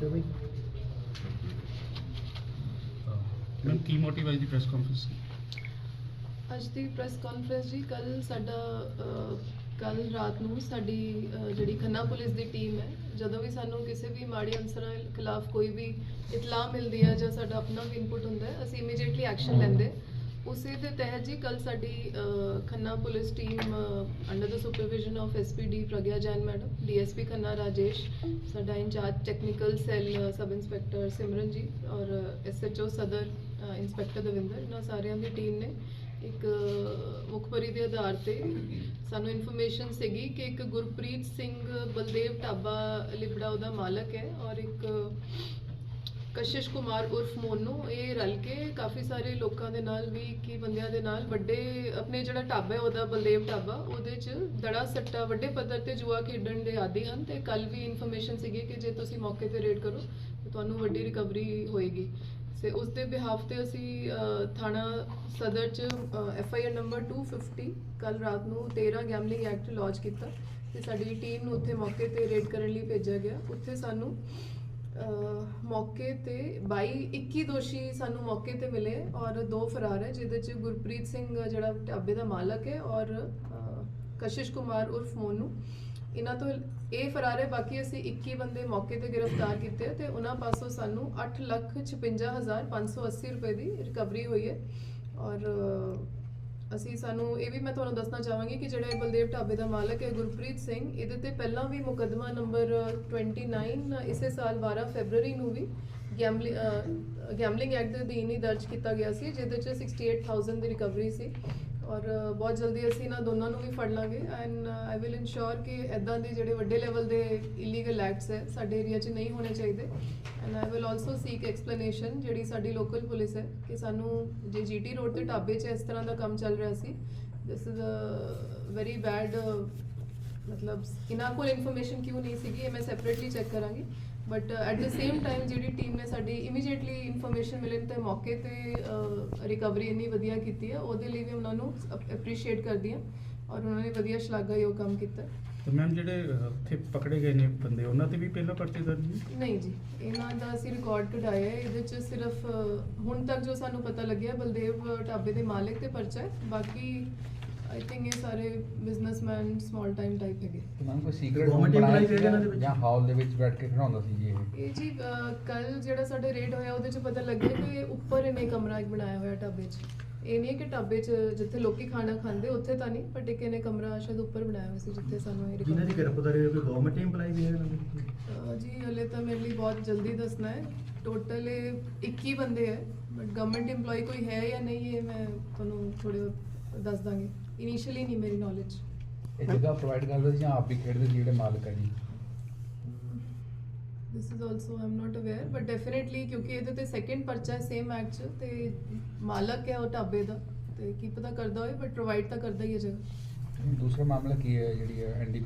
ਤੇ ਬਈ। ਮੈਮ ਕੀ ਮੋਟਿਵ ਹੈ ਦੀ ਪ੍ਰੈਸ ਕਾਨਫਰੰਸ ਅੱਜ ਦੀ ਪ੍ਰੈਸ ਕਾਨਫਰੰਸ ਜੀ ਕੱਲ ਸਾਡਾ ਕੱਲ ਰਾਤ ਨੂੰ ਸਾਡੀ ਜਿਹੜੀ ਖੰਨਾ ਪੁਲਿਸ ਦੀ ਟੀਮ ਹੈ ਜਦੋਂ ਵੀ ਸਾਨੂੰ ਕਿਸੇ ਵੀ ਮਾੜੇ ਅਨਸਰਾਂ ਖਿਲਾਫ ਕੋਈ ਵੀ ਇਤਲਾਹ ਮਿਲਦੀ ਹੈ ਜਾਂ ਸਾਡਾ ਆਪਣਾ ਵੀ ਇਨਪੁਟ ਹੁੰਦਾ ਹੈ ਅਸੀਂ ਇਮੀਡੀਏਟਲੀ ਐਕਸ਼ਨ ਲੈਂਦੇ। ਉਸੇ ਦੇ ਤਹਿਤ ਜੀ ਕੱਲ ਸਾਡੀ Khanna police team under the supervision of SPD Pragya Jain madam DSP Khanna Rajesh ਸਾਡਾ incharge technical cell sub inspector Simran ji ਔਰ ਐਸਐਚਓ ਸਦਰ ਇੰਸਪੈਕਟਰ ਦਵਿੰਦਰ ਇਹਨਾਂ ਸਾਰਿਆਂ ਦੀ ਟੀਮ ਨੇ ਇੱਕ ਅ, ਮੁਖਬਰੀ ਦੇ ਆਧਾਰ ਤੇ ਸਾਨੂੰ ਇਨਫੋਰਮੇਸ਼ਨ ਸੀਗੀ ਕਿ ਇੱਕ ਗੁਰਪ੍ਰੀਤ ਸਿੰਘ ਬਲਦੇਵ ਢਾਬਾ ਲਿਬੜਾ ਉਹਦਾ ਮਾਲਕ ਹੈ ਔਰ ਇੱਕ ਕਸ਼ਿਸ਼ ਕੁਮਾਰ ਉਰਫ ਮੋਨੂ, ਇਹ ਰਲ ਕੇ ਕਾਫੀ ਸਾਰੇ ਲੋਕਾਂ ਦੇ ਨਾਲ ਵੀ ਕੀ ਬੰਦਿਆਂ ਦੇ ਨਾਲ ਵੱਡੇ, ਆਪਣੇ ਜਿਹੜਾ ਢਾਬਾ ਹੈ, ਉਹਦਾ ਬਲਦੇਵ ਢਾਬਾ, ਉਹਦੇ 'ਚ ਦੜਾ ਸੱਟਾ, ਵੱਡੇ ਪੱਧਰ ਤੇ ਜੂਆ ਖੇਡਣ ਦੇ ਆਦੀ ਹਨ ਤੇ ਕੱਲ ਵੀ ਇਨਫੋਰਮੇਸ਼ਨ ਸੀਗੀ ਕਿ ਜੇ ਤੁਸੀਂ ਮੌਕੇ ਤੇ ਰੇਡ ਕਰੋ, ਤਾਂ ਤੁਹਾਨੂੰ ਵੱਡੀ ਰਿਕਵਰੀ ਹੋਏਗੀ। ਤੇ ਉਸ ਦੇ ਬਿਹਾਫ ਤੇ ਅਸੀਂ ਥਾਣਾ ਸਦਰ ਚ ਐਫ ਆਈ ਆਰ ਨੰਬਰ 250 ਕੱਲ ਰਾਤ ਨੂੰ 13 ਗੈਮਲਿੰਗ ਐਕਟ ਲੌਂਚ ਕੀਤਾ ਤੇ ਸਾਡੀ ਟੀਮ ਨੂੰ ਉੱਥੇ ਮੌਕੇ ਤੇ ਰੇਡ ਕਰਨ ਲਈ ਭੇਜਿਆ ਗਿਆ। ਉੱਥੇ ਸਾਨੂੰ ਮੌਕੇ ਤੇ 22 21 ਦੋਸ਼ੀ ਸਾਨੂੰ ਮੌਕੇ ਤੇ ਮਿਲੇ ਔਰ ਦੋ ਫਰਾਰ ਹੈ, ਜਿਹਦੇ ਚ ਗੁਰਪ੍ਰੀਤ ਸਿੰਘ ਜਿਹੜਾ ਢਾਬੇ ਦਾ ਮਾਲਕ ਹੈ ਔਰ ਕਸ਼ਿਸ਼ ਕੁਮਾਰ ਉਰਫ ਮੋਨੂ। ਇਹਨਾਂ ਤੋਂ ਇਹ ਫਰਾਰ ਹੈ, ਬਾਕੀ ਅਸੀਂ 21 ਬੰਦੇ ਮੌਕੇ ਤੇ ਗ੍ਰਿਫਤਾਰ ਕੀਤੇ ਆ ਤੇ ਉਹਨਾਂ ਪਾਸੋਂ ਸਾਨੂੰ 856580 ਰੁਪਏ ਦੀ ਰਿਕਵਰੀ ਹੋਈ ਹੈ ਔਰ ਅਸੀਂ ਸਾਨੂੰ ਇਹ ਵੀ ਮੈਂ ਤੁਹਾਨੂੰ ਦੱਸਣਾ ਚਾਹਾਂਗੀ ਕਿ ਜਿਹੜਾ ਇਹ ਬਲਦੇਵ ਢਾਬੇ ਦਾ ਮਾਲਕ ਹੈ, ਗੁਰਪ੍ਰੀਤ ਸਿੰਘ, ਇਹਦੇ ਤੇ ਪਹਿਲਾਂ ਵੀ ਮੁਕੱਦਮਾ ਨੰਬਰ 29 ਇਸੇ ਸਾਲ 12 ਫੈਬਰੂਰੀ ਨੂੰ ਵੀ ਗੈਮਲਿੰਗ ਗੈਮਲਿੰਗ ਐਕਟ ਦੇ ਅਧੀਨ ਹੀ ਦਰਜ ਕੀਤਾ ਗਿਆ ਸੀ, ਜਿਹਦੇ ਚ 68000 ਦੀ ਰਿਕਵਰੀ ਸੀ। ਔਰ ਬਹੁਤ ਜਲਦੀ ਅਸੀਂ ਇਹਨਾਂ ਦੋਨਾਂ ਨੂੰ ਵੀ ਫੜ ਲਾਂਗੇ। ਐਂਡ ਆਈ ਵਿਲ ਇਨਸ਼ੋਰ ਕਿ ਐਦਾਂ ਦੇ ਜਿਹੜੇ ਵੱਡੇ ਲੈਵਲ ਦੇ ਇਲੀਗਲ ਐਕਟਸ ਹੈ, ਸਾਡੇ ਏਰੀਆ 'ਚ ਨਹੀਂ ਹੋਣੇ ਚਾਹੀਦੇ। And I will also seek explanation ਜਿਹੜੀ ਸਾਡੀ ਲੋਕਲ ਪੁਲਿਸ ਹੈ ਕਿ ਸਾਨੂੰ ਜੇ ਜੀਟੀ ਰੋਡ ਤੇ ਢਾਬੇ 'ਚ ਇਸ ਤਰ੍ਹਾਂ ਦਾ ਕੰਮ ਚੱਲ ਰਿਹਾ ਸੀ this is a very bad ਮਤਲਬ ਇਹਨਾਂ ਕੋਲ ਇਨਫੋਰਮੇਸ਼ਨ ਕਿਉਂ ਨਹੀਂ ਸੀਗੀ, ਇਹ ਮੈਂ ਸੈਪਰੇਟਲੀ ਚੈੱਕ ਕਰਾਂਗੀ। But at the same time ਜਿਹੜੀ ਟੀਮ ਨੇ ਸਾਡੀ ਇਮੀਡੀਏਟਲੀ ਇਨਫੋਰਮੇਸ਼ਨ ਮਿਲਣ ਤੇ ਮੌਕੇ ਤੇ ਰਿਕਵਰੀ ਇੰਨੀ ਵਧੀਆ ਕੀਤੀ ਹੈ ਉਹਦੇ ਲਈ ਵੀ ਉਹਨਾਂ ਨੂੰ ਐਪਰੀਸ਼ੀਏਟ ਕਰਦੀ ਹਾਂ ਔਰ ਉਹਨਾਂ ਨੇ ਵਧੀਆ ਸ਼ਲਾਘਾਯੋਗ ਕੰਮ ਕੀਤਾ। ਤੇ ਮੈਮ ਜਿਹੜੇ ਉੱਥੇ ਪਕੜੇ ਗਏ ਨੇ ਬੰਦੇ ਉਹਨਾਂ ਤੇ ਵੀ ਪਹਿਲਾਂ ਪਰਚੇ ਦਰਜ ਨੇ? ਨਹੀਂ ਜੀ ਇਹਨਾਂ ਦਾ ਅਸੀਂ ਰਿਕਾਰਡ ਕਢਾਇਆ ਹੈ ਇਹਦੇ ਚ ਸਿਰਫ ਹੁਣ ਤੱਕ ਜੋ ਸਾਨੂੰ ਪਤਾ ਲੱਗਿਆ ਬਲਦੇਵ ਢਾਬੇ ਦੇ ਮਾਲਕ ਤੇ ਪਰਚਾ ਹੈ ਬਾਕੀ ਆਈ ਥਿੰਕ ਇਹ ਸਾਰੇ ਬਿਜ਼ਨਸਮੈਨ ਸਮਾਲ ਟਾਈਮ ਟਾਈਪ ਹੈਗੇ ਤੇ ਮੈਮ ਕੋਈ ਸੀਕ੍ਰੀਟ Government employee ਕਿਹੜੇ ਇਹਨਾਂ ਦੇ ਵਿੱਚ? ਜਾਂ ਹਾਲ ਦੇ ਵਿੱਚ ਬੈਠ ਕੇ ਖੜਾਉਂਦਾ ਸੀ ਜੀ ਇਹ ਇਹ ਜੀ ਕੱਲ ਜਿਹੜਾ ਸਾਡੇ ਰੇਡ ਹੋਇਆ ਉਹਦੇ ਚ ਪਤਾ ਲੱਗਿਆ ਕਿ ਉੱਪਰ ਇਹਨੇ ਕਮਰਾ ਇੱਕ ਬਣਾਇਆ ਹੋਇਆ ਢਾਬੇ 'ਚ ਇਹ ਨਹੀਂ ਕਿ ਢਾਬੇ 'ਚ ਜਿੱਥੇ ਲੋਕੀ ਖਾਣਾ ਖਾਂਦੇ ਉੱਥੇ ਤਾਂ ਨਹੀਂ ਪਰ ਇੱਕ ਇਹਨੇ ਕਮਰਾ ਸ਼ਾਇਦ ਉੱਪਰ ਬਣਾਇਆ ਹੋਇਆ ਸੀ ਜਿੱਥੇ ਸਾਨੂੰ ਇਹ ਜਿਨ੍ਹਾਂ ਦੀ ਗ੍ਰਿਫਤਾਰੀ ਹੋਈ ਕੋਈ ਗਵਰਨਮੈਂਟ EMPLOYE ਵੀ ਹੈ ਇਹਨਾਂ ਦੇ ਵਿੱਚ? ਅਹ ਜੀ ਹਲੇ ਤਾਂ ਮੇਰੇ ਲਈ ਬਹੁਤ ਜਲਦੀ ਦੱਸਣਾ ਹੈ ਟੋਟਲ ਇਹ 21 ਬੰਦੇ ਹੈ ਬਟ ਗਵਰਨਮੈਂਟ EMPLOYE ਕੋਈ ਹੈ ਜਾਂ ਨਹੀਂ ਇਹ ਮੈਂ ਤੁਹਾਨੂੰ ਥੋੜੇ ਦੱਸ ਦਾਂਗੀ। ਇਨੀਸ਼ੀਅਲੀ ਨਹੀਂ ਮੇਰੀ ਨੌਲੇਜ ਇਹ ਜਗ੍ਹਾ ਪ੍ਰੋਵਾਈਡ ਕਰਦੇ ਜਾਂ ਆਪ ਵੀ ਖੇਡਦੇ ਸੀ ਜਿਹੜੇ ਮਾਲਕ ਹੈ ਜੀ। This is also I'm not aware but definitely ਕਿਉਂਕਿ ਇਹਦੇ ਤੇ ਸੈਕੰਡ ਪਰਚਾ ਹੈ ਸੇਮ ਐਕਟ 'ਚ ਤੇ ਮਾਲਕ ਹੈ ਉਹ ਢਾਬੇ ਦਾ ਤੇ ਕੀ ਪਤਾ ਕਰਦਾ ਹੋਏ ਬਟ ਪ੍ਰੋਵਾਈਡ ਤਾਂ ਕਰਦਾ ਹੀ ਹੈ ਜਗ੍ਹਾ। ਦੂਸਰਾ ਮਾਮਲਾ ਕੀ ਹੈ ਜਿਹੜੀ ਐਨਡੀ